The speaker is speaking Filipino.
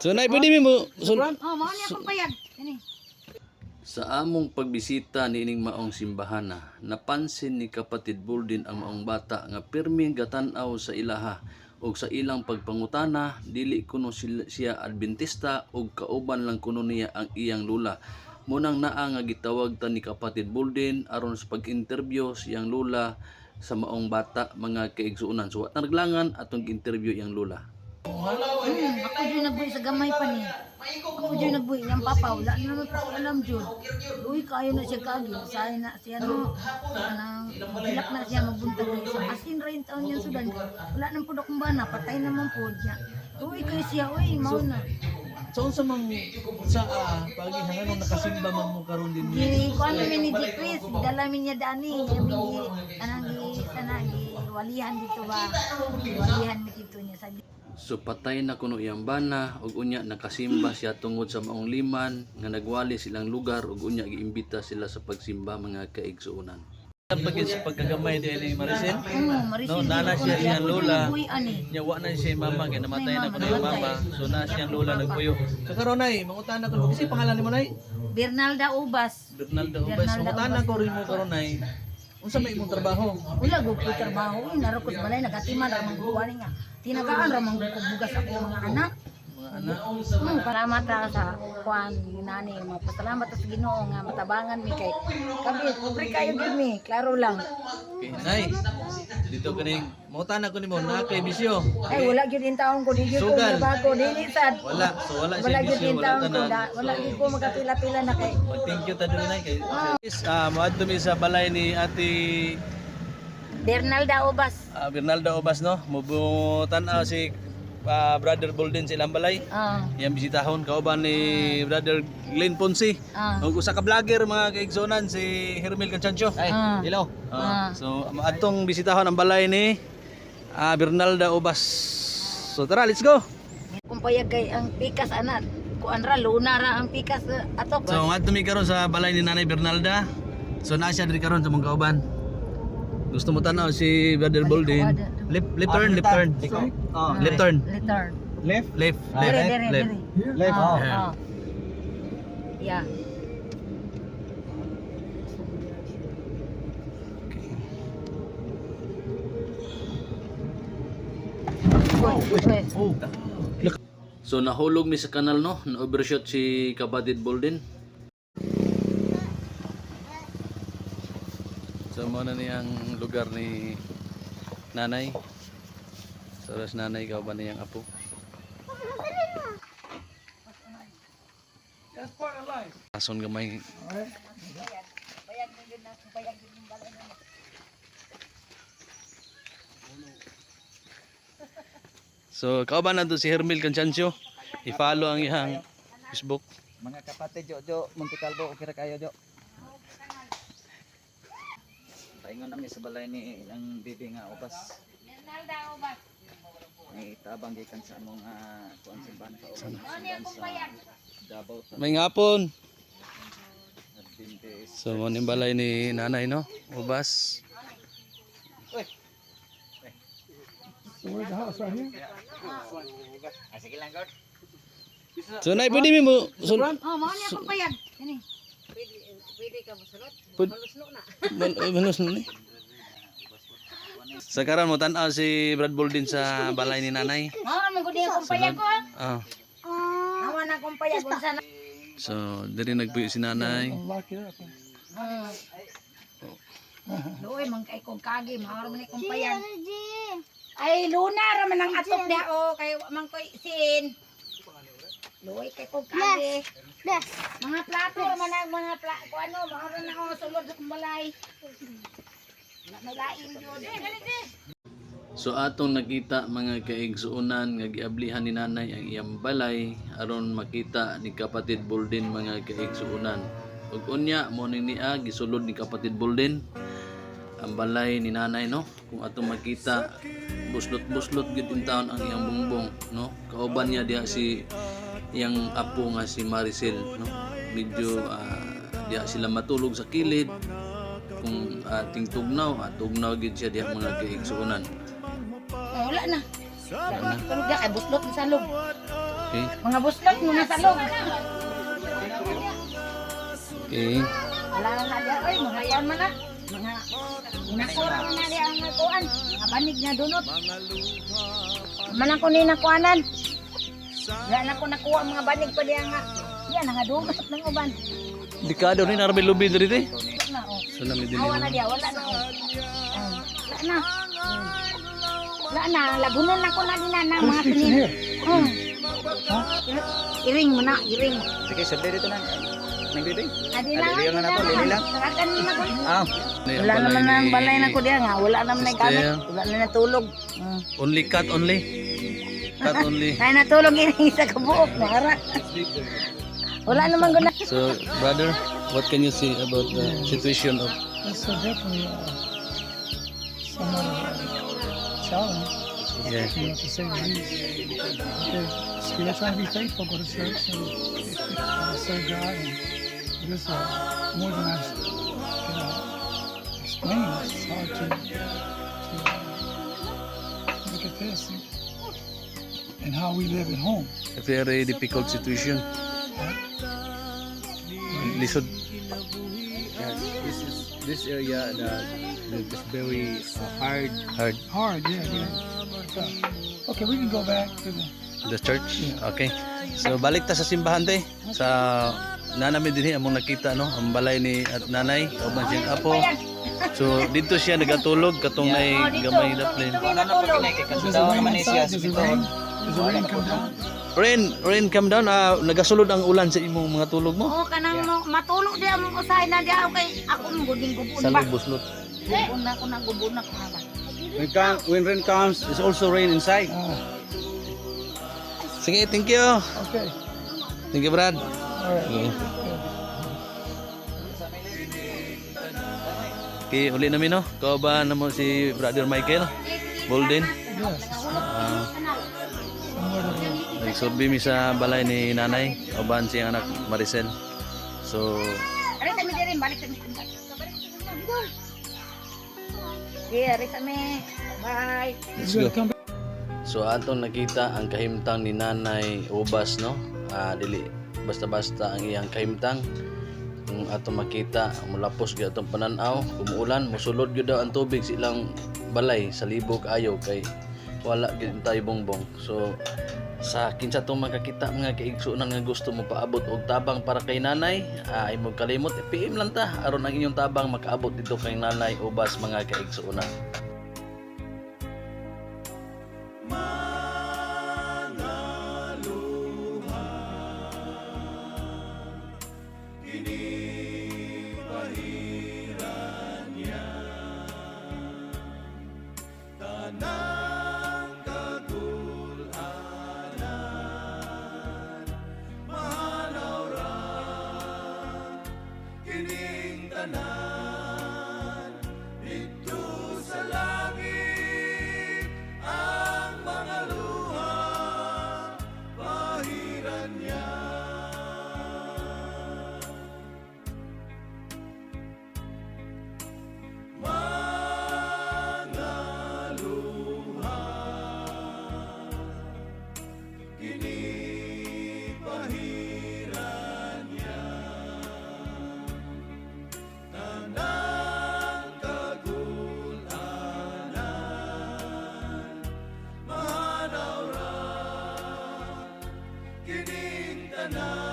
So nay pwede mo sul- Oh, mao niya akong payag. Kani. Sa among pagbisita niining maong simbahana, napansin ni kapatid Buldin ang maong bata nga pirming gatan-aw sa ilaha ug sa ilang pagpangutana dili kuno siya adventista ug kauban lang kuno niya ang iyang lula. Munang naa nga gitawag ta ni kapatid Buldin aron sa pag-interview siyang lula sa maong bata mga kaigsuonan. So, na naglangan atong interview iyang lula. Hmm, ako dyan nagbuhi sa gamay pa ni. Ako dyan nagbuhi ng papa, wala na naman pa alam dyan. Uy, kayo na siya kagi. Sabi na siya no, anang hilak na siya magbuntag na isa. Asin rin taon yan sudan. Wala nang pudok ng bana, patay naman po niya. Uy, kayo siya, uy, mau na. So unsa man sa uh, pagi hangano nakasimba man mo karon din Di, kuan namin ni Jipris, dala min niya dani. Yamin di, anang di, sana, di, walihan dito ba? Walihan dito niya sa So patay na kuno iyang bana ug unya nakasimba siya tungod sa maong liman nga nagwali silang lugar ug unya giimbita sila sa pagsimba mga kaigsuonan. pagin sa pagkagamay di ni Maricel. No, nana siya iyang lola. Nya wa na siya mama kay namatay na kuno yung mama. So na siyang lola nagpuyo. So karon nay, mangutana ko kasi pangalan nimo nay? Bernalda Ubas. Bernaldo Ubas. Bernaldo Mangutana ko rin mo karon nay. Unsa may imong trabaho? Wala go ko trabaho, uy, narokos balay nagatiman ra man kuha niya. Tinagaan ra man ko bugas ako mga anak. Hmm, salamat ra sa kuan nani, mapasalamat sa Ginoo nga matabangan mi kay kabi pobre kayo gid mi, klaro lang. Okay, nay. Dito kaning mangutana ko nimo na kay bisyo. Ay wala gyud in taon ko di gyud ko bago dili sad. Wala, so wala Wala siya gyud bisyo, in wala taon ko da, wala gyud ko magapila-pila na kay. Mag-thank you ta diri nay kay. Yes, ah moadto mi sa balay ni Ate Bernalda Ubas. Ah, Bernaldo Obas no, mubutan ah, si ah, Brother Bolden sa ilang balay. Ah, Yang bisitahon kauban ni Brother Glenn Ponce. ah. Ug usa ka vlogger mga kaigsonan si Hermel Canchancho. Ay, Ah. hello. Ah. So adtong bisitahon ang balay ni ah, Bernalda Obas. So tara, let's go. Kung payag kay ang pikas anak, kuan ra luna ra ang pikas eh, ato. So adto mi karon sa balay ni Nanay Bernalda. So naa siya diri karon sa mga kauban. Gusto mo tanaw si Brother Bolden. Left left turn, left turn. Ah, Left turn. Return. Left, left, Dire, left, dire, left. dire. Left. Ah, Yeah. ah. Yeah. Oh. So nahulog mi sa kanal no, na overshot si kapatid Bolden. So mo na niyang lugar ni nanay. So ras nanay ka ba niyang apo? Ason gamay. So kauban na to si Hermel Canchancio. I-follow ang iyang Facebook. Mga kapatid, Jo, Jo, Monte Calvo, okay ra kayo, Jo. Paingon namin sa balay ni ang bibi nga upas. May tabang gikan sa among uh, kuan simbahan. Simbahan sa Davao May ngapon. So mo ni balay ni nanay no, ubas. Ah, sige lang, God. So nay pwede mi mo Oh, mao niya akong payag. Pwede, ka masulot. Pwede. Malusno na. Bal- eh, na ni. Sa karon mo tan-aw si Brad Bolden sa balay ni nanay. Mao man gud akong payag ko. Ah. Awan akong payag kung sana. So diri nagpuyo si nanay. Hmm. Doy man kay kong kagi, mao man akong payag. Ay luna ra man ang atop dia o kay wa man koy sin. Doy kay kong kagi. Mga plato man ang mga pla ko ano, ra na ako sulod sa kumbalay. Na may lain jud. So atong nakita mga kaigsuonan nga giablihan ni nanay ang iyang balay aron makita ni kapatid Bolden mga kaigsuonan. Ug unya mo ni niya gisulod ni kapatid Bolden ang balay ni nanay no kung atong makita buslot-buslot gid taon ang iyang bungbong no kauban niya diha si iyang apo nga si Maricel no medyo ah, diha sila matulog sa kilid kung ating tugnaw at tugnaw gid siya diha mga kaigsuonan Oh, wala na. Tulog dia kay buslot sa loob. Okay. Mga buslot, mga salog. Okay. Wala na na diya, oy, mga kuan man na. Mga nakuha na na diya ang kuan. Mga banig na dunot. Manang ko ni nakuanan. Wala na ko nakuha ang mga banig pa diya nga. Yan, nga dumat ng uban. Dekado rin arabe lubi diri te. Wala na, oh. So na mi dinhi. Awa na diya, wala na. Wala na. Wala na, na ko na din na mga tunin. Hmm. Iring mo na, iring. Sige, sabi dito na. Nagbibig. Adi Adi, lang, liyan na to, lili lang. Sarakan mo na ko. Ah, Wala naman na ang balay na ko diya nga. Wala naman na gamit. Wala na natulog. Only cut only. Cut only. Kaya natulog ini sa kabuok. Nahara. Wala naman guna. So, brother, what can you say about the situation of It's definitely uh, somewhat of a challenge, yeah. you know, to say the least. Because still trying to be faithful, go to church and uh, serve God. And it is uh, more than I can uh, explain. It's hard to, to uh, look at this and, how we live at home. A very difficult situation. Lisod. yeah, this is this area the is very uh, hard. Hard. Hard, yeah, yeah. Tough. Okay, we can go back to the. The church. Okay. So, balik ta sa simbahan te. Sa nanami dinhi among nakita no, ang balay ni at nanay, kauban siyang apo. So, dito siya nagatulog katong nay gamay na plane. Ano na po kinay kay Does it daw rain naman siya sa rain? Rain come down? Rain, rain come down. Ah, nagasulod ang ulan sa imong mga tulog mo. Oo, kanang mo, matulog diya mo usahay na diya. Okay, ako mong guding gubun Sa buslot. Gubun na ako na gubun na ko na ba? When, come, when rain comes, it's also rain inside. Ah, Sige, thank you. okay. Thank you, Brad. All right. Okay. Okay, uli namin no. Kau ba na mo si Brother Michael? Bolden. Yes, nagsurvey mi sa balay ni nanay. Kauban siyang anak Maricel. So, Ari kami din, balik kami. Okay, ari kami. Bye. let's go. So atong nakita ang kahimtang ni Nanay Ubas no. Ah dili basta-basta ang iyang kahimtang. Kung atong makita mulapos gyud atong pananaw, kumuulan, mosulod gyud daw ang tubig sa ilang balay sa libog ayo kay wala gyud tayo bongbong. So sa kinsa tong makakita mga kaigsunan nga gusto mo paabot og tabang para kay nanay ay mo kalimot PM lang ta aron ang inyong tabang makaabot dito kay nanay ubas mga kaigsunan Hosanna.